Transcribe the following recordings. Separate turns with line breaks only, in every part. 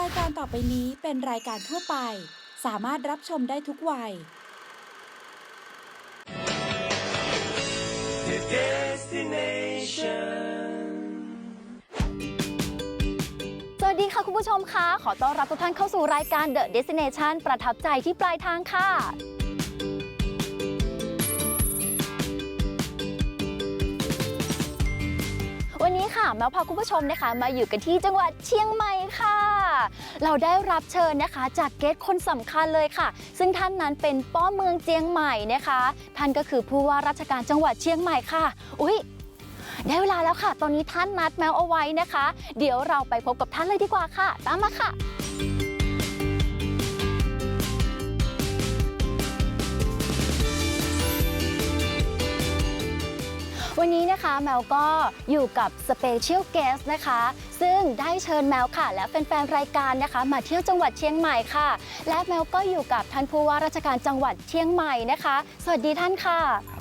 รายการต่อไปนี้เป็นรายการทั่วไป สามารถรับชมได้ทุกวัย
The destination.
สวัสดีค่ะคุณผู้ชมคะขอต้อนรับทุกท่านเข้าสู่รายการ The Destination ประทับใจที่ปลายทางค่ะ วันนี้ค่ะมาพาคุณผู้ชมนะคะ มาอยู่กันที่จังหวัดเชียงใหม่ค่ะ เราได้รับเชิญนะคะ จากเกสคนสำคัญเลยค่ะ ซึ่งท่านนั้นเป็นป้อเมืองเชียงใหม่นะคะ ท่านก็คือผู้ว่าราชการจังหวัดเชียงใหม่ค่ะ อุ๊ยได้เวลาแล้วค่ะ ตอนนี้ท่านนัดแมวเอาไว้นะคะ เดี๋ยวเราไปพบกับท่านเลยดีกว่าค่ะ ตามมาค่ะ วันนี้นะคะแมวก็อยู่กับสเปเชียลเกสนะคะ ซึ่งได้เชิญแมวค่ะ และแฟนๆรายการนะคะ มาเที่ยวจังหวัดเชียงใหม่ค่ะ และแมวก็อยู่กับท่านผู้ว่าราชการจังหวัดเชียงใหม่นะคะ สวัสดีท่านค่ะ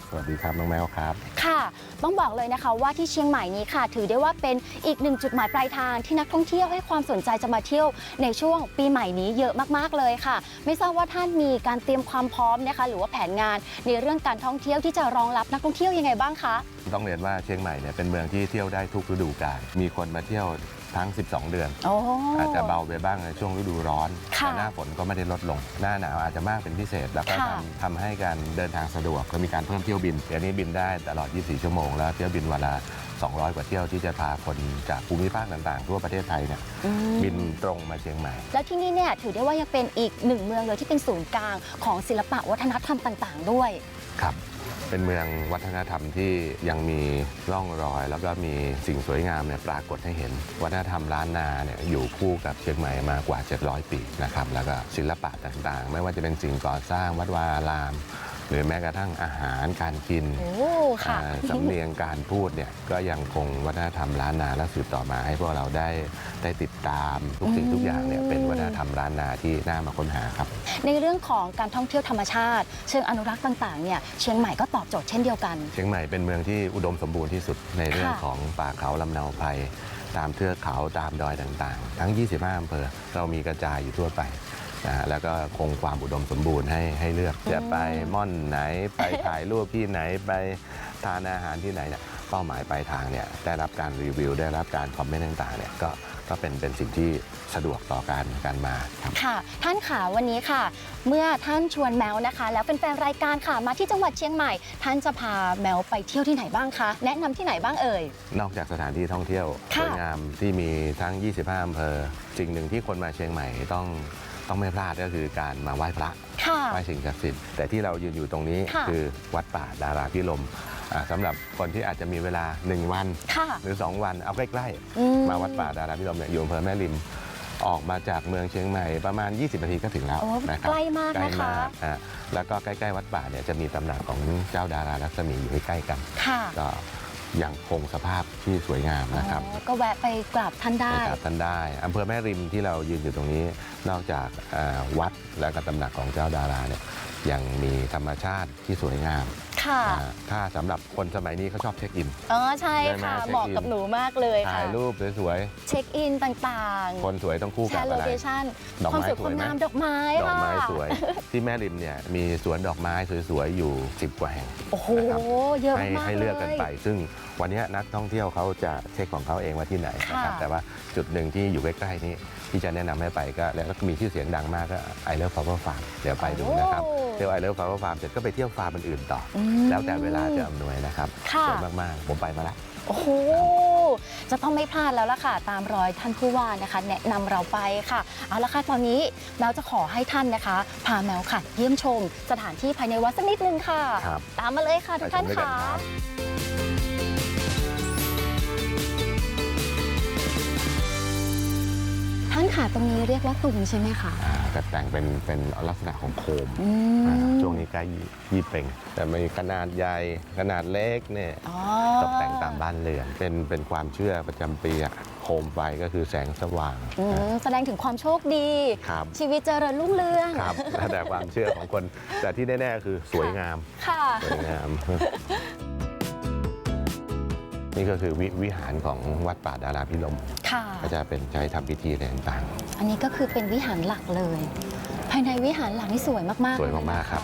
สวัสดีครับน้องแมวครับ
ค่ะต้องบอกเลยนะคะว่าที่เชียงใหม่นี้ค่ะ ถือได้ว่าเป็นอีกหนึ่งจุดหมายปลายทางที่นักท่องเที่ยวให้ความสนใจจะมาเที่ยวในช่วงปีใหม่นี้เยอะมากๆเลยค่ะ ไม่ทราบว่าท่านมีการเตรียมความพร้อมนะคะ หรือว่าแผนงานในเรื่องการท่องเที่ยวที่จะรองรับนักท่องเที่ยวยังไงบ้างคะ
ต้องเรียนว่าเชียงใหม่เนี่ยเป็นเมืองที่เที่ยวได้ทุกฤดูกาลมีคนมาเที่ยว ทั้ง 12 เดือน
โอ้
อาจจะเบาไปบ้างในช่วงฤดูร้อน
ค่ะ
แต่หน้าฝนก็ไม่ได้ลดลง หน้าหนาวอาจจะมากเป็นพิเศษ แล้วก็
ค่ะ
ทำทำให้การเดินทางสะดวกก็มีการเพิ่มเที่ยวบินเดี๋ยวนี้บินได้ตลอด 24 ชั่วโมง แล้วเที่ยวบินวันละ200 กว่าเที่ยวที่จะพาคนจากภูมิภาคต่างๆ ทั่วประเทศไทยเนี่ย
อืม
บินตรงมาเชียงใหม่
แล้วที่นี่เนี่ยถือได้ว่ายังเป็นอีกหนึ่งเมืองเลยที่เป็นศูนย์กลางของศิลปะวัฒนธรรมต่าง ๆ ด้วย
ครับ เป็นเมืองวัฒนธรรมที่ยังมีร่องรอย แล้วก็มีสิ่งสวยงามเนี่ยปรากฏให้เห็น วัฒนธรรมล้านนาเนี่ยอยู่คู่กับเชียงใหม่มากว่า 700 ปีนะครับแล้วก็ศิลปะต่างๆ ไม่ว่าจะเป็นสิ่งก่อสร้างวัดวาอาราม หรือแม้กระทั่งอาหารการกิน
โอ้ค่ะ
อ่าสำเนียงการพูดเนี่ยก็ยังคงวัฒนธรรมล้านนาและสืบต่อมาให้พวกเราได้ได้ติดตามทุกสิ่งทุกอย่างเนี่ยเป็นวัฒนธรรมล้านนาที่น่ามาค้นหาครับ
ในเรื่องของการท่องเที่ยวธรรมชาติ เชิงอนุรักษ์ต่างๆเนี่ยเชียงใหม่ก็ตอบโจทย์เช่นเดียวกัน
เชียงใหม่เป็นเมืองที่อุดมสมบูรณ์ที่สุดในเรื่อง
ค่ะ
ของป่าเขาลำเนาไพรตามเทือกเขาตามดอยต่างๆ ทั้ง 25อำเภอเรามีกระจายอยู่ทั่วไป นะฮะแล้วก็คงความอุดมสมบูรณ์ให้ให้เลือก จะไปม่อนไหนไปถ่ายรูปที่ไหนไปทานอาหารที่ไหนเนี่ยเป้าหมายปลายทางเนี่ยได้รับการรีวิว ได้รับการคอมเมนต์ต่างๆเนี่ยก็ก็เป็นเป็นสิ่งที่สะดวกต่อการการมาครับ
ค่ะ ท่านขาวันนี้ค่ะ เมื่อท่านชวนแมวนะคะ แล้วเป็นแฟนๆรายการค่ะมาที่จังหวัดเชียงใหม่ ท่านจะพาแมวไปเที่ยวที่ไหนบ้างคะแนะนำที่ไหนบ้างเอ่ย
นอกจากสถานที่ท่องเที่ยวส
ค่ะ
วยงามที่มีทั้ง 25อำเภอสิ่งหนึ่งที่คนมาเชียงใหม่ต้อง ต้องไม่พลาดก็คือการมาไหว้พระ
ค่ะ
ไหว้สิ่งศักดิ์สิทธิ์แต่ที่เรายืนอยู่ตรงนี้
ค่ะ
คือวัดป่าดาราพิรมอ่าสำหรับคนที่อาจจะมีเวลา 1 วัน
ค่ะ
หรือ 2 วันเอาใกล้
อื
ๆ มาวัดป่าดาราพิรมเนี่ยอยู่อำเภอแม่ริม ออกมาจากเมืองเชียงใหม่ประมาณ 20 นาทีก็ถึงแล้ว
โอ้
นะครับ
ใกล้มาก
ใกล้
นะคะ
มากอะแล้วก็ใกล้ ๆ วัดป่าเนี่ยจะมีตำหนักของเจ้าดาราลักษมีอยู่ใกล้ๆกัน
ค่ะ
ก็ ยังคงสภาพที่สวยงามนะครับ
อ๋อก็แวะไปกราบท่านได้
ไปกราบท่านได้อำเภอแม่ริมที่เรายืนอยู่ตรงนี้ นอกจากเอ่อวัดและก็ตำหนักของเจ้าดาราเนี่ยยังมีธรรมชาติที่สวยงาม
ค่ะ
อ่าถ้าสำหรับคนสมัยนี้เขาชอบเช็คอิน
อ๋อใช่
ได้ไหม
ค่ะ
เช็คอิน
เหมาะกับหนูมากเลย
ถ่า
ค่ะ
ยรูปสวย
เช็คอินต่าง
ๆ คนสวยต้องคู่
ๆแช
กับ
ร์โล
อะไร
เคชั่น
ดอก
ความ
ไม้
สวย
ส
คววายม
ไหม
งามดอกไม้
ดอก
ค่ะ
ไม้สวย ที่แม่ริมเนี่ยมีสวนดอกไม้สวยๆอยู่ 10 กว่าแห่ง
โอ้โห
นะครับ
เยอะ
ให้
มาก
ให้
เล
เลือกกัน
ย
ไปซึ่งวันนี้นักท่องเที่ยวเขาจะเช็คของเขาเองว่าที่ไหนนะครับ
ค่ะ
แต่ว่าจุดหนึ่งที่อยู่ใกล้ๆนี้ที่จะแนะนำให้ไปก็แล้วก็มีชื่อเสียงดังมากก็ไอเลิฟฟลาวเวอร์ฟาร์มเดี๋ยวไปดูนะครับ
โอ้
เที่ยวไอเลิฟฟลาวเวอร์ฟาร์มเสร็จก็ไปเที่ยวฟาร์มอื่นๆต่ออ
อืม
แล้วแต่เวลาจะอำนวยนะครับ
ค่ะ
สวยมากๆ ผมไปมาแล้ว
โอ้โห จะต้องไม่พลาดแล้วล่ะค่ะ ตามรอยท่านผู้ว่านะคะ แนะนำเราไปค่ะ เอาละค่ะตอนนี้แมวจะขอให้ท่านนะคะ พาแมวค่ะ เยี่ยมชม สถานที่ภายในวัดสักนิดนึงค่ะ
ครับ
ตามมาเลยค่ะทุกท่าน
ไปชมด้วยกั
ค่ะานค่ะตรงนี้เรียกว่าตุงใช่ไหมคะ
อ่าแต่แต่งเป็นเป็นลักษณะของโคม
อืม
อ่าช่วงนี้ใกล้ยี่เป่งแต่มีขนาดใหญ่ขนาดเล็กเนี่ย
อ๋อ
ตกแต่งตามบ้านเรือนเป็นเป็นความเชื่อประจำปีอะโคมไฟก็คือแสงสว่าง
อืมแสดงถึงความโชคดี
ครับ
ชีวิตเจริญรุ่งเรือง
ครับแล้วแต่ความเชื่อของคน แต่ที่แน่ๆคือสวยงาม
ค่ะ
สวยงาม นี่ก็คือววิหารของวัดป่าดาราพิรม
ค่ะ
ก็จะเป็นใช้ทำพิธีอะไรต่าง
อันนี้ก็คือเป็นวิหารหลักเลย ภายในวิหารหลังนี่สวยมากๆ
สวยมากๆ
เล
ครับ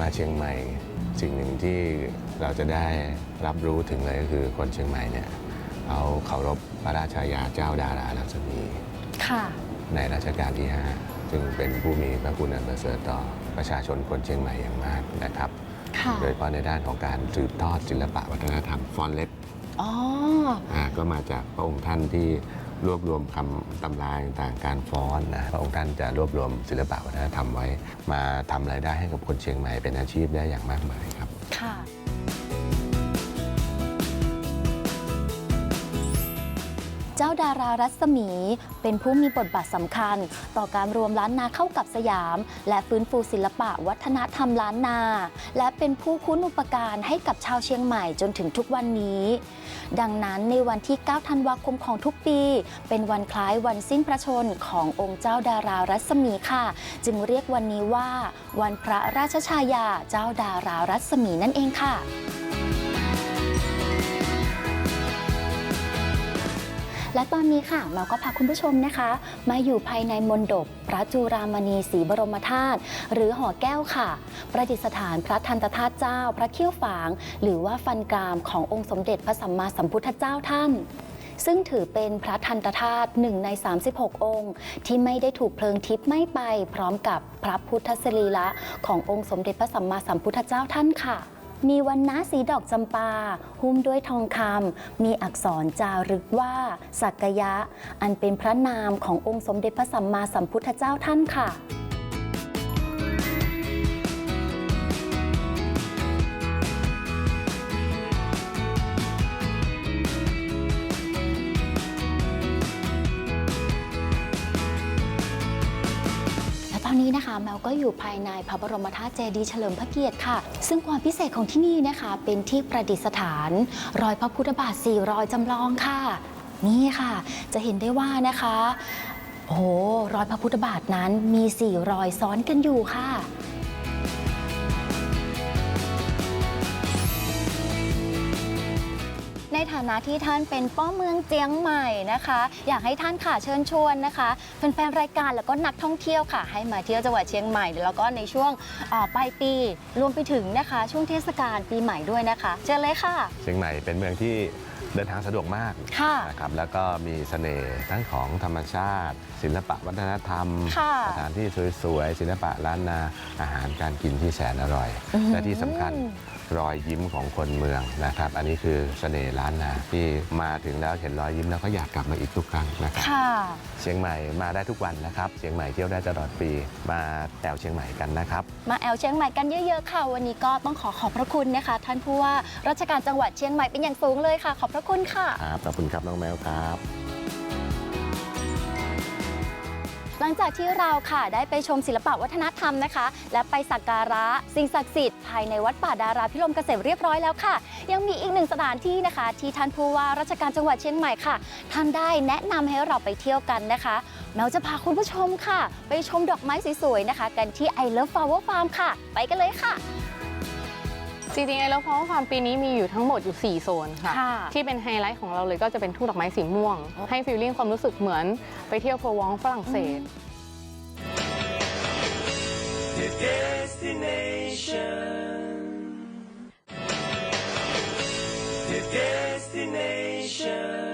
มาเชียงใหม่ สิ่งหนึ่งที่เราจะได้รับรู้ถึงเลยก็คือคนเชียงใหม่เนี่ยเอาเคารพพระราชายาเจ้าดารารัศมี
ค่ะ
ในรัชกาลที่ 5 จึงเป็นผู้มีพระคุณอันประเสริฐต่อประชาชนคนเชียงใหม่อย่างมากนะครับ
ค่ะ
โดยเฉพาะในด้านของการสืบทอดศิลปะวัฒนธรรมฟอนเล็บ
อ๋อ
อ่าก็มาจากพระองค์ท่านที่ รวบรวมคำตำราต่างๆการฟ้อนนะพระองค์ท่านจะรวบรวมศิลปะวัฒนธรรมไว้ มาทำรายได้ให้กับคนเชียงใหม่เป็นอาชีพได้อย่างมากมายครับ
ค่ะ เจ้าดารารัศมี เป็นผู้มีบทบาทสำคัญ ต่อการรวมล้านนาเข้ากับสยาม และฟื้นฟูศิลปะวัฒนธรรมล้านนา และเป็นผู้คุ้นอุปการให้กับชาวเชียงใหม่จนถึงทุกวันนี้ ดังนั้นในวันที่ 9 ธันวาคมของทุกปี เป็นวันคล้ายวันสิ้นพระชนขององค์เจ้าดารารัศมีค่ะ จึงเรียกวันนี้ว่า วันพระราชชายาเจ้าดารารัศมีนั่นเองค่ะ และตอนนี้ค่ะเราก็พาคุณผู้ชมนะคะ มาอยู่ภายในมณฑปพระจุรามณีศรีบรมธาตุหรือหอแก้วค่ะ ประดิษฐานพระทันตธาตุเจ้า พระเขี้ยวฝาง หรือว่าฟันกรามขององค์สมเด็จพระสัมมาสัมพุทธเจ้าท่านซึ่งถือเป็นพระทันตธาตุหนึ่งใน 36 องค์ ที่ไม่ได้ถูกเพลิงทิพย์ไม้ไป พร้อมกับพระพุทธสรีระขององค์สมเด็จพระสัมมาสัมพุทธเจ้าท่านค่ะ มีวันนะสีดอกจำปา หุ้มด้วยทองคำมีอักษรจารึกว่า สักยะ อันเป็นพระนามขององค์สมเด็จพระสัมมาสัมพุทธเจ้าท่านค่ะและตอนนี้นะคะแมวก็อยู่ภายในพระบรมธาตุเจดีย์เฉลิมพระเกียรติค่ะ ซึ่งความพิเศษของที่นี่นะคะ เป็นที่ประดิษฐาน รอยพระพุทธบาทสี่รอยจำลองค่ะ นี่ค่ะ จะเห็นได้ว่านะคะ โอ้โหรอยพระพุทธบาทนั้นมีสี่รอยซ้อนกันอยู่ค่ะ ในฐานะที่ท่านเป็นป้อเมืองเจียงใหม่นะคะ อยากให้ท่านค่ะเชิญชวนนะคะแฟนๆรายการแล้วก็นักท่องเที่ยวค่ะ ให้มาเที่ยวจังหวัดเชียงใหม่ แล้วก็ในช่วงเอ่อปลายปีรวมไปถึงนะคะ ช่วงเทศกาลปีใหม่ด้วยนะคะ เชิญเลยค่ะ
เชียงใหม่เป็นเมืองที่เดินทางสะดวกมาก
ค่ะ
นะครับแล้วก็มีเสน่ห์ทั้งของธรรมชาติ ศิลปะวัฒนธรรม
ค่ะ
สถานที่สวยๆศิลปะล้านนาอาหารการกินที่แสนอร่อย
อืม
และที่สำคัญ รอยยิ้มของคนเมืองนะครับ อันนี้คือเสน่ห์ล้านนาที่มาถึงแล้วเห็นรอยยิ้มแล้วก็อยากกลับมาอีกทุกครั้งนะครับ
ค่ะ
เชียงใหม่มาได้ทุกวันนะครับเชียงใหม่เที่ยวได้ตลอดปีมาแอวเชียงใหม่กันนะครับ
มาแอลเชียงใหม่กันเยอะๆค่ะ วันนี้ก็ต้องขอขอบพระคุณนะคะ ท่านผู้ว่าราชการจังหวัดเชียงใหม่เป็นอย่างสูงเลยค่ะ ขอบพระคุณค่ะ
ครับขอบคุณครับน้องแมวครับ
หลังจากที่เราค่ะได้ไปชมศิลปะวัฒนธรรมนะคะ และไปสักการะสิ่งศักดิ์สิทธิ์ภายในวัดป่าดาราพิรมเกษมเรียบร้อยแล้วค่ะ ยังมีอีกหนึ่งสถานที่นะคะ ที่ท่านผู้ว่าราชการจังหวัดเชียงใหม่ค่ะ ท่านได้แนะนำให้เราไปเที่ยวกันนะคะแมวจะพาคุณผู้ชมค่ะ ไปชมดอกไม้สวยๆนะคะ กันที่ I Love Flower Farm ค่ะ ไปกันเลยค่ะ
จริงๆไอ้แล้วเพราะว่าความปีนี้มีอยู่ทั้งหมดอยู่ 4 โซนค่ะ
ค่ะ
ที่เป็นไฮไลท์ของเราเลยก็จะเป็นทุ่งดอกไม้สีม่วง ให้ฟีลลิ่งความรู้สึกเหมือนไปเที่ยวโพรวองฝรั่งเศส
The destination. The destination.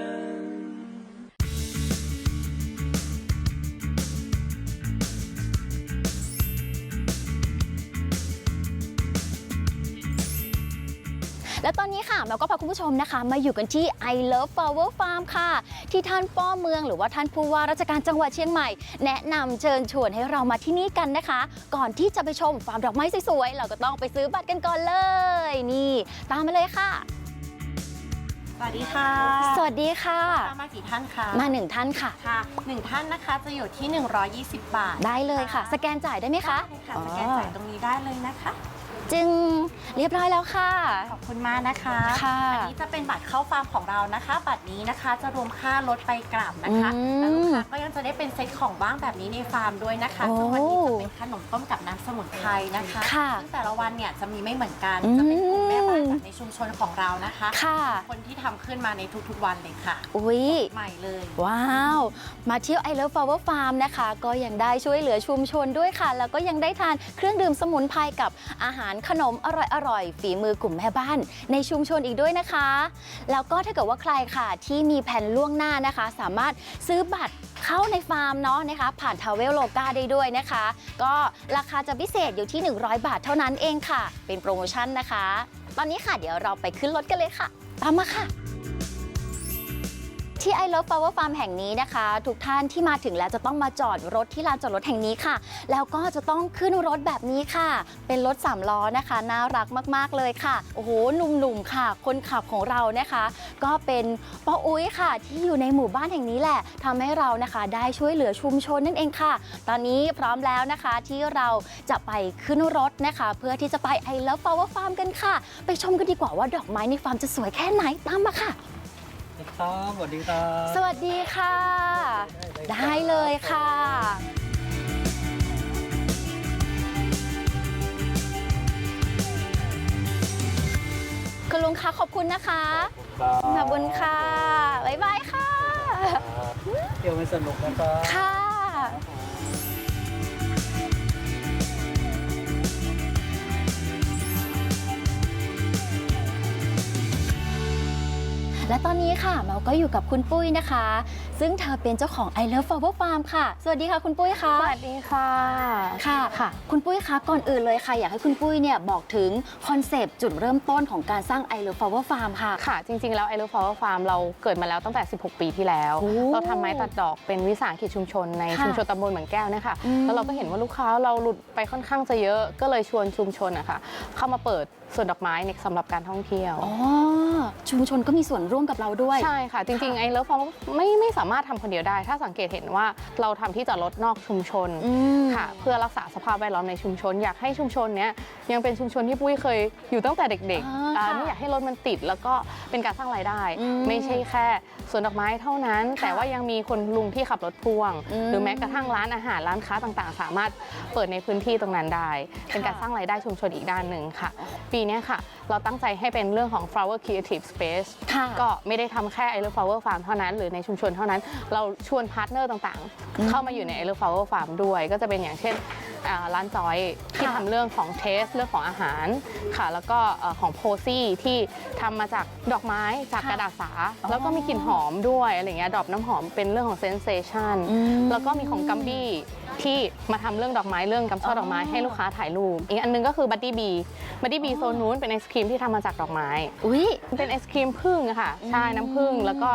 และตอนนี้ค่ะเราก็พาคุณผู้ชมนะคะ มาอยู่กันที่ I Love Flower Farm ค่ะ ที่ท่านป้อเมืองหรือว่าท่านผู้ว่าราชการจังหวัดเชียงใหม่ แนะนำเชิญชวนให้เรามาที่นี่กันนะคะ ก่อนที่จะไปชมฟาร์มดอกไม้สวยๆเราก็ต้องไปซื้อบัตรกันก่อนเลย นี่ ตามมาเลยค่ะ
วัสดีค่ะ
สวัสดีค่ะ
มากี่ท่านคะ
มาหนึ่งท่านค่ะ
ค่ะหนึ่งท่านนะคะจะอยู่ที่ 120 บาท
ได้เลยค่ะ สแกนจ่ายได้ไหมคะ
ได้ค่ะสแกนจ่ายตรงนี้ได้เลยนะคะ
จึงเรียบร้อยแล้วค่ะ
ขอบคุณมากนะคะ
ค่ะ
อันี้จะเป็นบัตรเข้าฟาร์มของเรานะคะ บัตรนี้นะคะจะรวมค่ารถไปกลับนะคะ
อืม
แล้วลู กค้าก็ยังจะได้เป็นเซ็ตของว่างแบบนี้ในฟาร์มด้วยนะคะ
โอ้
ซึ่งวันนี้จะเป็นขนมต้มกับน้ำสมุนไพรนะคะ
ค่ะ
ซึ่งแต่ละวันเนี่ยจะมีไม่เหมือนกัน
อืม
จะเป็นกลุ่มแม่บ้านจากในชุมชนของเรานะคะ
ค่ะ
คนที่ทำขึ้นมาในทุกๆวันเลยค่ะ
อุ๊ย
ใหม่เลย
ว้าว มาเที่ยว I Love Flower Farm นะคะ ก็ยังได้ช่วยเหลือชุมชนด้วยค่ะ แล้วก็ยังได้ทานเครื่องดื่มสมุนไพรกับอาหารขนมอร่อยๆ ฝีมือกลุ่มแม่บ้านในชุมชนอีกด้วยนะคะ แล้วก็ถ้าเกิดว่าใครค่ะที่มีแผนล่วงหน้านะคะ สามารถซื้อบัตร เข้าในฟาร์มเนาะนะคะผ่านทาวเวลโลกาได้ด้วยนะคะ ก็ราคาจะพิเศษอยู่ที่ 100 บาทเท่านั้นเองค่ะ เป็นโปรโมชั่นนะคะ ตอนนี้ค่ะเดี๋ยวเราไปขึ้นรถกันเลยค่ะ ตามมาค่ะ ที่ I Love Flower Farm แห่งนี้นะคะ ทุกท่านที่มาถึงแล้วจะต้องมาจอดรถที่ลานจอดรถแห่งนี้ค่ะ แล้วก็จะต้องขึ้นรถแบบนี้ค่ะ เป็นรถสามล้อนะคะน่ารักมากๆเลยค่ะโอ้โหหนุ่มๆค่ะ คนขับของเรานะคะ ก็เป็นป้าอุ้ยค่ะ ที่อยู่ในหมู่บ้านแห่งนี้แหละทำให้เรานะคะ ได้ช่วยเหลือชุมชนนั่นเองค่ะ ตอนนี้พร้อมแล้วนะคะที่เราจะไปขึ้นรถนะคะ เพื่อที่จะไป I Love Flower Farm กันค่ะ ไปชมกันดีกว่าว่าดอกไม้ในฟาร์มจะสวยแค่ไหนตามมาค่ะ
ครับสวัสดีครับ
สวัสดีค่ะ ได้เลยค่ะ คุณลุงคะขอบคุณนะคะ ขอบคุณค่ะ บ๊ายบายค่ะ
เที่ยวให้สนุกนะครับ
ค่ะ และตอนนี้ค่ะเราก็อยู่กับคุณปุ้ยนะคะซึ่งเธอเป็นเจ้าของ I Love Flower Farm ค่ะ สวัสดีค่ะคุณปุ้ยค่ะ
สวัสดีค่ะ
ค่ะ
ค่ะ
คุณปุ้ยคะก่อนอื่นเลยค่ะ อยากให้คุณปุ้ยเนี่ยบอกถึงคอนเซปต์จุดเริ่มต้นของการสร้าง I Love Flower Farm ค่ะ
ค่ะ จริง ๆ แล้ว I Love Flower Farm เราเกิดมาแล้วตั้งแต่ 16 ปีที่แล้ว
โอ้
เราทำไม้ตัดดอกเป็นวิสาหกิจชุมชนใน
ค่ะ
ชุมชนตำบลเหมือนแก้วเนี่ยค่ะ
อืม
แล้วเราก็เห็นว่าลูกค้าเราหลุดไปค่อนข้างจะเยอะก็เลยชวนชุมชนนะคะเข้ามาเปิดสวนดอกไม้ในสำหรับการท่องเที่ยว
อ๋อชุมชนก็มีส่วนร่วมกับเราด้วย
ใช่ค่ะ จริงๆไอ้เลิฟฟอร์ไม่ไม่สามารถทำคนเดียวได้ ถ้าสังเกตเห็นว่าเราทำที่จอดรถนอกชุมชน
อืม
ค่ะ เพื่อรักษาสภาพแวดล้อมในชุมชน อยากให้ชุมชนเนี้ยยังเป็นชุมชนที่ปุ้ยเคยอยู่ตั้งแต่เด็ก
อ่า
ๆอ่า
ค่ะ
ไม่อยากให้รถมันติดแล้วก็เป็นการสร้างรายได้
อืม
ไม่ใช่แค่สวนดอกไม้เท่านั้น
ค่ะ
แต่ว่ายังมีคนลุงที่ขับรถพ่วง
อืม
หรือแม้กระทั่งร้านอาหารร้านค้าต่างๆ สามารถเปิดในพื้นที่ตรงนั้นได้ เป็นการ
ค่ะ
สร้างรายได้ชุมชนอีกด้านหนึ่งค่ะ ปีเนี้ยค่ะเราตั้งใจให้เป็นเรื่องของ flower creative space
ค่ะ
ก็ไม่ได้ทำแค่ I Love Flower Farm เท่านั้น หรือในชุมชนเท่านั้น เราชวนพาร์ทเนอร์ต่าง
อืม
ๆเข้ามาอยู่ใน I Love Flower Farm ด้วย ก็จะเป็นอย่างเช่นอ่าร้านจอยที่
ค่ะ
ทำเรื่องของเทสเรื่องของอาหารค่ะ แล้วก็เอ่อของโพซี่ที่ทำมาจากดอกไม้จาก
ค่ะ
กระดาษสา
อ๋อ
แล้วก็มีกลิ่นหอมด้วยอะไรเงี้ยดอกน้ำหอมเป็นเรื่องของเซนเซชัน
อืม
แล้วก็มีของกัมบี้ที่มาทำเรื่องดอกไม้เรื่องกำช่อดอกไม้
อ๋อ
ให้ลูกค้าถ่ายรูป อีกอันนึงก็คือบัตตี้บีบัตตี้บีโซนนู้นเป็นไอศครีมที่ทำมาจากดอกไม้
อุ้ย
เป็นไอศครีมผึ้งอะค่ะ ใช่ น้ำผึ้ง แล้วก็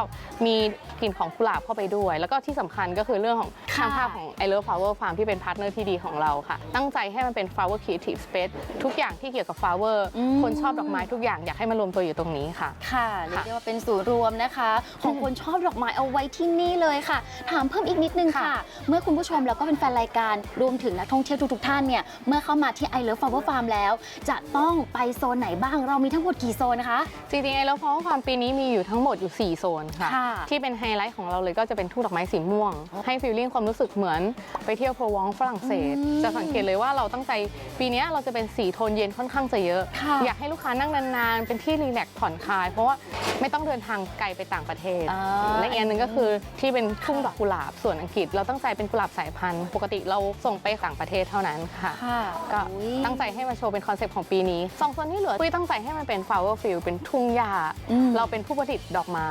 มีกลิ่นของกุหลาบเข้าไปด้วย แล้วก็ที่สำคัญก็คือเรื่องของ
ค่ะ
ช่างภาพของ I Love Flower Farm ที่เป็นพาร์ทเนอร์ที่ดีของเราค่ะ ตั้งใจให้มันเป็น Flower Creative Space ทุกอย่างที่เกี่ยวกับ flower
อืม
คนชอบดอกไม้ทุกอย่างอยากให้มารวมตัวอยู่ตรงนี้ค่ะ
ค่ะเรียกได้ว่าเป็นศูนย์รวมนะคะ ของคนชอบดอกไม้เอาไว้ที่นี่เลยค่ะ ถามเพิ่มอีกนิดนึงค่ะ
ค่ะ
เมื่อคุณผู้ชมแล้วก็เป็นแฟนรายการรวมถึงนักท่องเที่ยวทุกๆท่านเนี่ย เมื่อเข้ามาที่ I Love Flower Farm แล้ว จะต้องไปโซนไหนบ้างเรามีทั้งหมดกี่โซนนะคะ
จริงๆ I Love Flower Farm ปีนี้มีอยู่ทั้งหมดอยู่ 4 โซนค่ะ
ค่ะ
ที่เป็นไฮไลท์ของเราเลยก็จะเป็นทุ่งดอกไม้สีม่วง ให้ฟีลลิ่งความรู้สึกเหมือนไปเที่ยวโพรวองฝรั่งเศส
อืม
จะสังเกตเลยว่าเราตั้งใจปีเนี้ยเราจะเป็นสีโทนเย็นค่อนข้างจะเยอะ
ค่ะ
อยากให้ลูกค้านั่งนานๆ เป็นที่รีแลกซ์ผ่อนคลาย เพราะว่าไม่ต้องเดินทางไกลไปต่างประเทศ
อ่า
และอีกอันหนึ่งก็คือที่เป็นทุ่งดอกกุหลาบส่วนอังกฤษ เราตั้งใจเป็นกุหลาบสายพันธุ์ ปกติเราส่งไปต่างประเทศเท่านั้นค่ะ
ค่ะ
ก็
อุ๊ย
ตั้งใจให้มาโชว์เป็นคอนเซปต์ของปีนี้สองโซนที่เหลือปุ้ยตั้งใจให้มันเป็น flower field เป็นทุ่งหญ้า
อืม
เราเป็นผู้ผลิตดอกไม้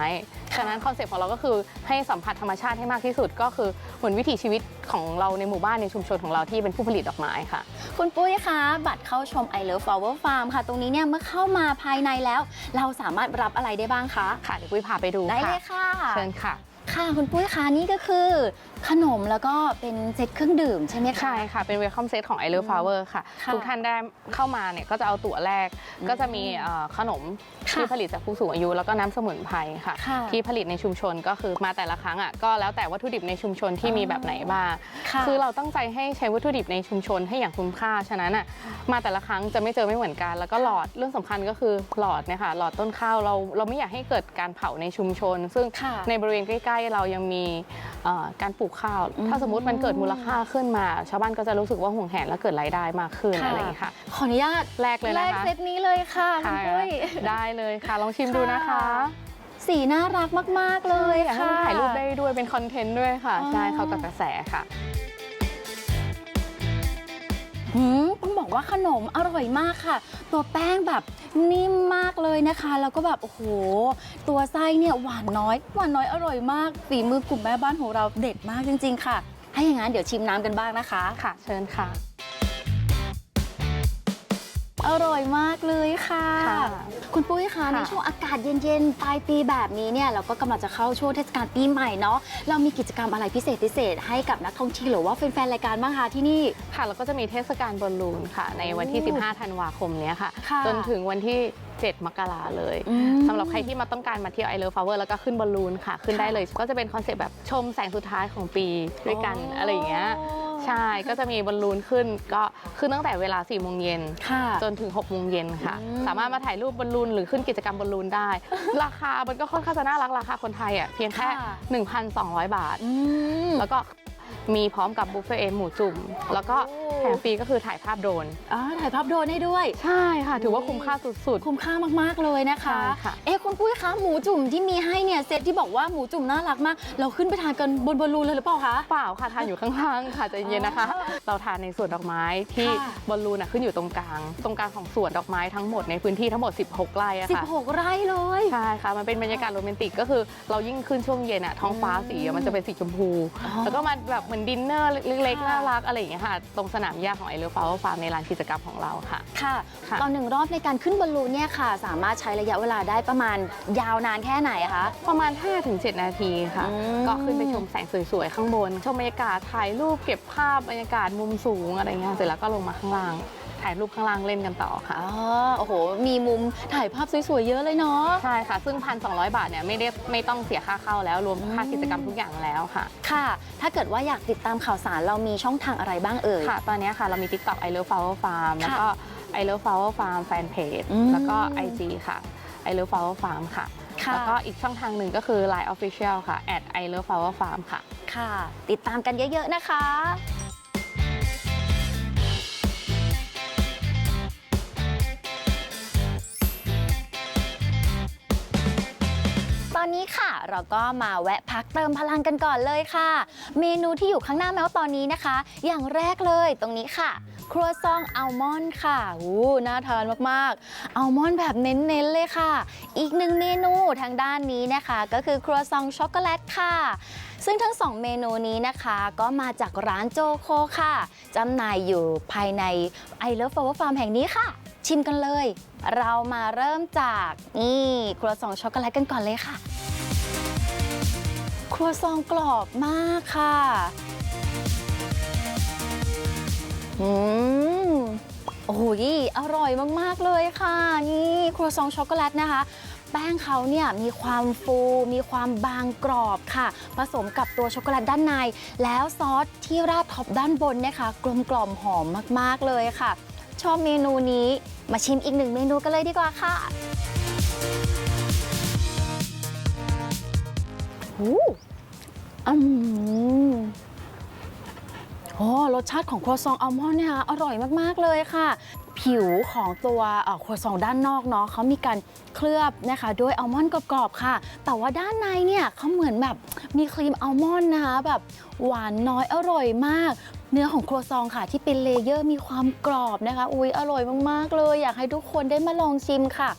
ฉะนั้นคอนเซปต์ของเราก็คือให้สัมผัสธรรมชาติให้มากที่สุด ก็คือเหมือนวิถีชีวิตของเราในหมู่บ้านในชุมชนของเราที่เป็นผู้ผลิตดอกไม้ค่ะ
คุณปุ้ยคะ บัตรเข้าชม I Love Flower Farm ค่ะ ตรงนี้เนี่ยเมื่อเข้ามาภายในแล้ว เราสามารถรับอะไรได้บ้างคะ
ค่ะเดี๋ยวปุ้ยพาไปดู
ได้เลยค่ะ
เชิญค่ะ
ค่ะคุณปุ้ยคะนี่ก็คือขนมแล้วก็เป็นเซตเครื่องดื่มใช่ไหมคะ
ใช่ค่ะ เป็นเวลคัมเซตของ I Love Flower ค่ะ
ค่ะ
ทุกท่านได้เข้ามาเนี่ยก็จะเอาตั๋วแรก ก็จะมีเอ่อขนม
ค่ะ
ที่ผลิตจากผู้สูงอายุ แล้วก็น้ำสมุนไพรค่ะ
ค่ะ
ที่ผลิตในชุมชนก็คือมาแต่ละครั้งอะก็แล้วแต่วัตถุดิบในชุมชนที่มีแบบไหนบ้าง
ค่ะ
คือเราตั้งใจให้ใช้วัตถุดิบในชุมชนให้อย่างคุ้มค่าฉะนั้นอะมาแต่ละครั้งจะไม่เจอไม่เหมือนกัน แล้วก็หลอดเรื่องสำคัญก็คือหลอดเนี่ยค่ะหลอดต้นข้าวเราเราไม่อยากให้เกิดการเผาในชุมชน ซึ่ง
ค่ะ
ในบริเวณใกล้ ๆ เรายังมีเอ่อการปลูกข้าว ถ้าสมมติมันเกิดมูลค่าขึ้นมา ชาวบ้านก็จะรู้สึกว่าห่วงแหนและเกิดรายได้มากขึ้น
ค่ะ
อะไรอย่างนี้ยค่ะ
ขออนุญาต
แรกเลย
แร
นะ
ก
คะ
เซตนี้เลยค่ะคุณ
ค่ะ
ปุ้ย
ได้เลยค่ะ ลองชิมดูนะคะ
สีน่ารักมาก ๆ เลย
อยากให้
ค่ะ
มันถ่ายรูปได้ด้วยเป็นคอนเทนต์ด้วยค่ะ
อ๋อ
ใช่เข้ากับกระแสค่ะ
หืมต้องบอกว่าขนมอร่อยมากค่ะ ตัวแป้งแบบนิ่มมากเลยนะคะ แล้วก็แบบโอ้โห ตัวไส้เนี่ยหวานน้อย หวานน้อยอร่อยมากฝีมือกลุ่มแม่บ้านของเราเด็ดมากจริง ๆ ค่ะถ้าอย่างนั้นเดี๋ยวชิมน้ำกันบ้างนะคะ
ค่ะ เชิญค่ะ
อร่อยมากเลยค่ะ
ค่ะ
คุณปุ้ยคะ
ค่ะ
ในช่วงอากาศเย็นๆปลายปีแบบนี้เนี่ยเราก็กำลังจะเข้าช่วงเทศกาลปีใหม่เนาะเรามีกิจกรรมอะไรพิเศษพิเศษๆให้กับนักท่องเที่ยวหรือว่าแฟนๆรายการบ้างคะที่นี่
ค่ะแล้วก็จะมีเทศกาลบอลลูนค่ะ ในวันที่
โอ้
15 ธันวาคมเนี้ยค่ะ
ค่ะ
จนถึงวันที่ 7 มกราเลย
อืม
สำหรับใครที่มาต้องการมาเที่ยว I Love Flower แล้วก็ขึ้นบอลลูนค่ะ ขึ้น
ค่ะ
ได้เลย ก็จะเป็นคอนเซปต์แบบชมแสงสุดท้ายของปีด้วยกันอะไรอย่างเงี้ย ใช่ ก็จะมีบอลลูนขึ้น ก็ขึ้นตั้งแต่เวลา4โมงเย็น
ค่ะ
จนถึง6โมงเย็นค่ะ
อืม
สามารถมาถ่ายรูปบอลลูนหรือขึ้นกิจกรรมบอลลูนได้ ราคามันก็ค่อนข้างจะน่ารักราคาคนไทยอะเพียงแค่1,200 บาท
อืม
แล้วก็มีพร้อมกับบุฟเฟ่ต์หมูจุ่ม แล้วก็
โอ้
แถมฟรีก็คือถ่ายภาพโดรน
อ๋อถ่ายภาพโดรนให้ด้วย
ใช่ค่ะ ถือว่าคุ้มค่าสุด
คุ้มค่ามาก ๆ เลยนะคะ
ใช่ค่ะ
เอ๊ะคุณปุ้ยคะหมูจุ่มที่มีให้เนี่ยเซตที่บอกว่าหมูจุ่มน่ารักมาก เราขึ้นไปทานกันบนบอลลูนเลยหรือเปล่าคะ
ๆ เปล่าค่ะทานอยู่ข้างล่างค่ะใจเย็นนะคะ
อ๋อ
เราทานในสวนดอกไม้ที่
ค่ะ
บอลลูนอะขึ้นอยู่ตรงกลาง ตรงกลางของสวนดอกไม้ทั้งหมดในพื้นที่ทั้งหมด 16 ไร่อะค่ะ
16 ไร่เลย
ใช่ค่ะ มันเป็นบรรยากาศโรแมนติกก็คือเรายิ่งขึ้นช่วงเย็นอะท้องฟ้าสีอะมันจะเป็นสีชมพู
อ๋อ
แล้วก็มาแบบเหมือนดินเนอร์เล็กๆ
ค่ะ
น่ารักอะไรอย่างเงี้ยค่ะ ตรงสนามหญ้าของไอเลิฟฟลาวเวอร์ฟาร์มในลานกิจกรรมของเราค่ะ
ค่ะ
ค่ะ
ตอนหนึ่งรอบในการขึ้นบอลลูนเนี่ยค่ะ สามารถใช้ระยะเวลาได้ประมาณยาวนานแค่ไหนคะ
ประมาณ 5-7 นาทีค่ะ
อืม
ก็ขึ้นไปชมแสงสวยๆ ข้างบน ชมบรรยากาศถ่ายรูปเก็บภาพบรรยากาศมุมสูงอะไรเงี้ยเสร็จแล้วก็ลงมาข้างล่าง ถ่ายรูปข้างล่างเล่นกันต่อค่ะ
อ๋อโอ้โห มีมุมถ่ายภาพสวยๆเยอะเลยเนาะ
ใช่ค่ะ ซึ่ง 1,200 บาทเนี่ยไม่ได้ไม่ต้องเสียค่าเข้าแล้วรวมค่ากิจกรรมทุกอย่างแล้วค่ะ
ค่ะ ถ้าเกิดว่าอยากติดตามข่าวสารเรามีช่องทางอะไรบ้างเอ่ย
ค่ะ ตอนนี้ค่ะเรามี TikTok I Love Flower Farm แล้วก็ I Love Flower Farm Fanpage
อืม
แล้วก็ IG ค่ะ I Love Flower Farm ค่ะ
ค่ะ
แล้วก็อีกช่องทางหนึ่งก็คือ Line Official ค่ะ at I Love Flower Farm ค่ะ
ค่ะ ติดตามกันเยอะๆนะคะ ตอนนี้ค่ะ เราก็มาแวะพักเติมพลังกันก่อนเลยค่ะ เมนูที่อยู่ข้างหน้าแมวตอนนี้นะคะ อย่างแรกเลยตรงนี้ค่ะ ครัวซองอัลมอนด์ค่ะอู้น่าทานมากๆอัลมอนด์แบบเน้นๆเลยค่ะ อีกหนึ่งเมนูทางด้านนี้นะคะ ก็คือครัวซองช็อกโกแลตค่ะซึ่งทั้งสองเมนูนี้นะคะก็มาจากร้านโจโคค่ะ จำหน่ายอยู่ภายใน I Love Flower Farm แห่งนี้ค่ะ ชิมกันเลย เรามาเริ่มจากนี่ครัวซองช็อกโกแลตกันก่อนเลยค่ะ ครัวซองกรอบมากค่ะอืมโอ้โหอร่อยมาก ๆ เลยค่ะ นี่ครัวซองช็อกโกแลตนะคะแป้งเขาเนี่ยมีความฟูมีความบางกรอบค่ะ ผสมกับตัวช็อกโกแลตด้านใน แล้วซอสที่ราดท็อปด้านบนเนะคะ กลมกล่อมหอมมาก ๆ เลยค่ะ ชอบเมนูนี้ มาชิมอีกหนึ่งเมนูกันเลยดีกว่าค่ะหูอืมโอ้รสชาติของครัวซองอัลมอนด์เนี่ยอร่อยมาก ๆ เลยค่ะ ผิวของตัวครัวซองด้านนอกเนาะเขามีการเคลือบนะคะด้วยอัลมอนด์กรอบๆค่ะ แต่ว่าด้านในเนี่ยเขาเหมือนแบบมีครีมอัลมอนด์นะคะแบบหวานน้อยอร่อยมาก เนื้อของครัวซองค่ะ ที่เป็นเลเยอร์มีความกรอบนะคะ อุ้ยอร่อยมากๆเลย อยากให้ทุกคนได้มาลองชิมค่ะ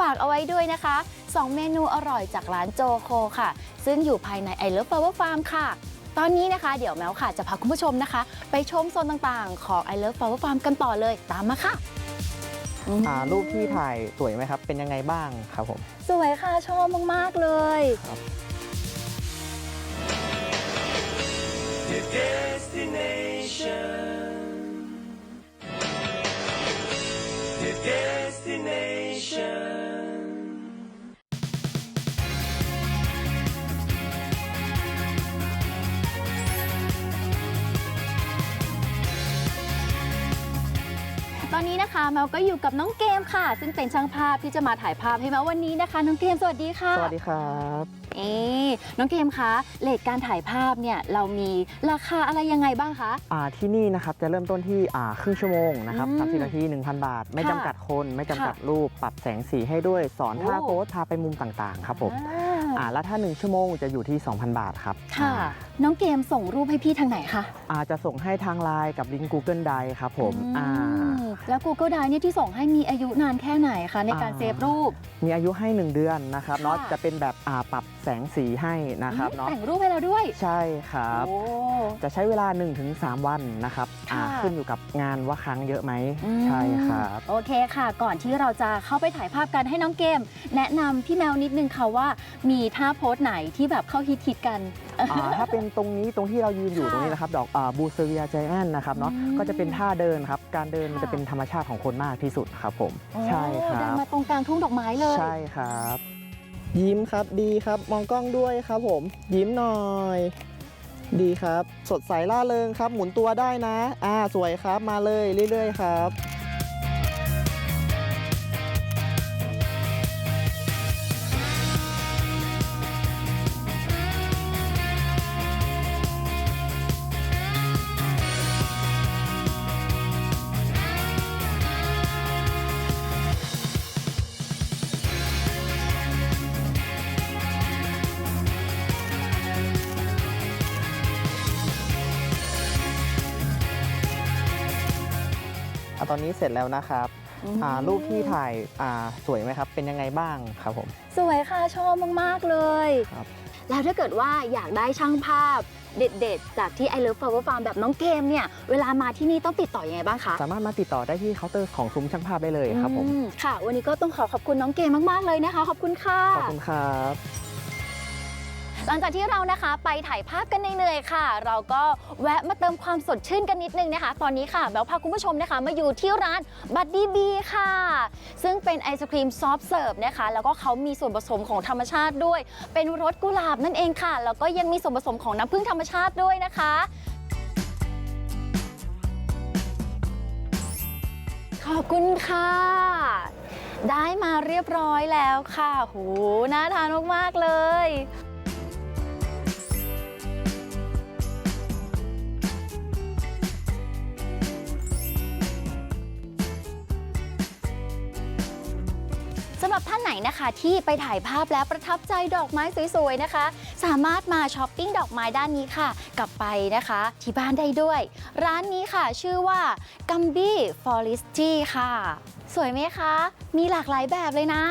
ฝากเอาไว้ด้วยนะคะ 2 เมนูอร่อยจากร้านโจโคค่ะ ซึ่งอยู่ภายใน I Love Flower Farm ค่ะ ตอนนี้นะคะเดี๋ยวแมวค่ะจะพาคุณผู้ชมนะคะ ไปชมโซนต่างๆ ของ I Love Flower Farm กันต่อเลยตามมาค่ะ
อ่ารูปที่ถ่ายสวยไหมครับ เป็นยังไงบ้างครับผม
สวยค่ะชอบมากๆเลย
ครับ
your destination. Your destination.
ตอนนี้นะคะแมวก็อยู่กับน้องเกมค่ะ ซึ่งเป็นช่างภาพที่จะมาถ่ายภาพให้แมววันนี้นะคะ น้องเกมสวัสดีค่ะ
สวัสดีครับ
เอ๊ะน้องเกมคะเลทการถ่ายภาพเนี่ยเรามีราคาอะไรยังไงบ้างคะ
อ่าที่นี่นะครับจะเริ่มต้นที่อ่าครึ่งชั่วโมงนะครับ
อืม
สามสิบนาที1,000บาท ไม่
ค่ะ
จำกัดคน ไม่จำกัด
ค่ะ
รูป ปรับแสงสีให้ด้วย สอนท่า
โอ้
โพสพาไปมุมต่างๆ ครับผม
อ่า
อ่าแล้วถ้า 1 ชั่วโมงจะอยู่ที่ 2,000 บาทครับ
ค่ะ
อ่า
น้องเกมส่งรูปให้พี่ทางไหนคะ
อาจะส่งให้ทางไลน์กับลิงก์ Google Drive ครับผมอ่า
อืมแล้ว Google Drive เนี่ยที่ส่งให้มีอายุนานแค่ไหนคะในการ
อ่า
เซฟรูป
มีอายุให้ 1 เดือนนะครับ
ค่ะ
เนาะจะเป็นแบบอ่าปรับแสงสีให้นะครับเนาะ
แต่งรูปให้เราด้วย
ใช่ครับ
โอ้
จะใช้เวลา 1-3 วันนะครับอ่า
ค่ะ
ขึ้นอยู่กับงานว่าครั้งเยอะไหม
อืม
ใช่ครับ
โอเคค่ะ ก่อนที่เราจะเข้าไปถ่ายภาพกันให้น้องเกม แนะนำพี่แมวนิดนึงค่ะว่ามีท่าโพสไหนที่แบบเข้าฮิตฮิตๆกัน
อ่าถ้าเป็นตรงนี้ตรงที่เรายืนอยู่
ค่ะ
ตรงนี้นะครับดอกบูเซเรียใจแอนนะครับเนาะ
อืม
ก็จะเป็นท่าเดินครับ การเดินมัน
ค่ะ
จะเป็นธรรมชาติของคนมากที่สุดครับผม ใช่ค
โอ้
รั
เดิน
บ
มาตรงกลางทุ่งดอกไม้เลย
ใช่ครับ ยิ้มครับดีครับมองกล้องด้วยครับผม ยิ้มหน่อย ดีครับ สดใสล่าเริงครับ หมุนตัวได้นะ อ่าสวยครับมาเลยเรื่อย ๆ ครับ นนี้เสร็จแล้วนะครับ
อืม
อ่ารูปที่ถ่ายอ่าสวยไหมครับ เป็นยังไงบ้างครับผม
สวยค่ะชอบมาก ๆ เลย
ครับ
แล้วถ้าเกิดว่าอยากได้ช่างภาพเด็ดๆ จากที่ I Love Flower Farm แบบน้องเกมเนี่ย เวลามาที่นี่ต้องติดต่ออยังไงบ้างคะ
สามารถมาติดต่อได้ที่เคาน์เตอร์ของซุ้มช่างภาพได้เลยครับผม
อืค่ะ วันนี้ก็ต้องขอขอบคุณน้องเกมมากๆเลยนะคะ ขอบคุณค่ะ
ขอบคุณครับ
หลังจากที่เรานะคะไปถ่ายภาพกันเหนื่อยๆค่ะ เราก็แวะมาเติมความสดชื่นกันนิดนึงนะคะ ตอนนี้ค่ะแบลพาคุณผู้ชมนะคะ มาอยู่ที่ร้านบัดดี้บีค่ะ ซึ่งเป็นไอศครีมซอฟต์เสิร์ฟนะคะ แล้วก็เขามีส่วนผสมของธรรมชาติด้วย เป็นรสกุหลาบนั่นเองค่ะ แล้วก็ยังมีส่วนผสมของน้ำผึ้งธรรมชาติด้วยนะคะขอบคุณค่ะ ได้มาเรียบร้อยแล้วค่ะ โห น่าทานมาก ๆ เลยำหรับท่านไหนนะคะที่ไปถ่ายภาพแล้วประทับใจดอกไม้สวยๆนะคะ สามารถมาช้อปปิ้งดอกไม้ด้านนี้ค่ะ กลับไปนะคะ ที่บ้านได้ด้วย ร้านนี้ค่ะชื่อว่ากัมบี้ฟอริสตี้ค่ะ สวยไหมคะ มีหลากหลายแบบเลยนะ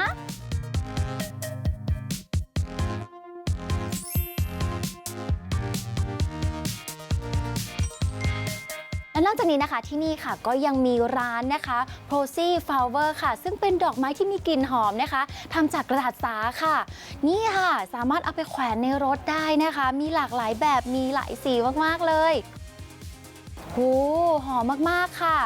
และนอกจากนี้นะคะที่นี่ค่ะก็ยังมีร้านนะคะ p r o s y Flower ค่ะ ซึ่งเป็นดอกไม้ที่มีกลิ่นหอมนะคะทำจากกระดาษสาค่ะ นี่ค่ะ สามารถเอาไปแขวนในรถได้นะคะ มีหลากหลายแบบมีหลายสีมากๆเลยโหหอมมากๆค่ะ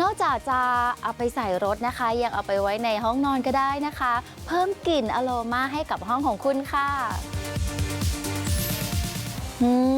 นอกจากจะเอาไปใส่รถนะคะ ยังเอาไปไว้ในห้องนอนก็ได้นะคะ เพิ่มกลิ่นอโรมาให้กับห้องของคุณค่ะ อืม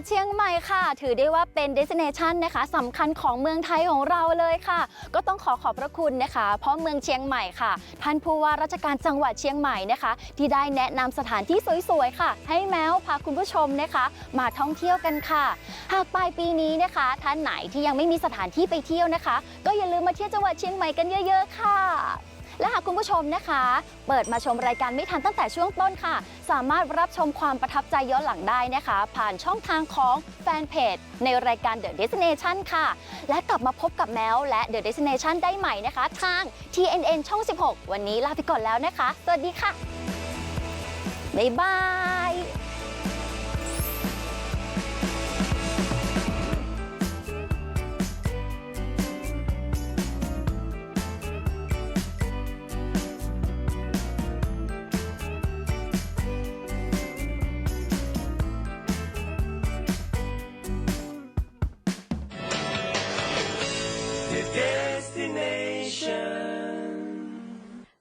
ดเชียงใหม่ค่ะ ถือได้ว่าเป็น destination นะคะสำคัญของเมืองไทยของเราเลยค่ะ ก็ต้องขอขอบพระคุณนะคะ เพราะเมืองเชียงใหม่ค่ะ ท่านผู้ว่าราชการจังหวัดเชียงใหม่นะคะ ที่ได้แนะนำสถานที่สวยๆค่ะ ให้แมวพาคุณผู้ชมนะคะ มาท่องเที่ยวกันค่ะ หากปลายปีนี้นะคะ ท่านไหนที่ยังไม่มีสถานที่ไปเที่ยวนะคะ ก็อย่าลืมมาเที่ยวจังหวัดเชียงใหม่กันเยอะ ๆ ค่ะ และหากคุณผู้ชมนะคะ เปิดมาชมรายการไม่ทันตั้งแต่ช่วงต้นค่ะ สามารถรับชมความประทับใจย้อนหลังได้นะคะ ผ่านช่องทางของแฟนเพจในรายการ The Destination ค่ะ และกลับมาพบกับแมวและ The Destination ได้ใหม่นะคะ ทาง TNN ช่อง 16 วันนี้ลาไปก่อนแล้วนะคะ สวัสดีค่ะบ๊ายบาย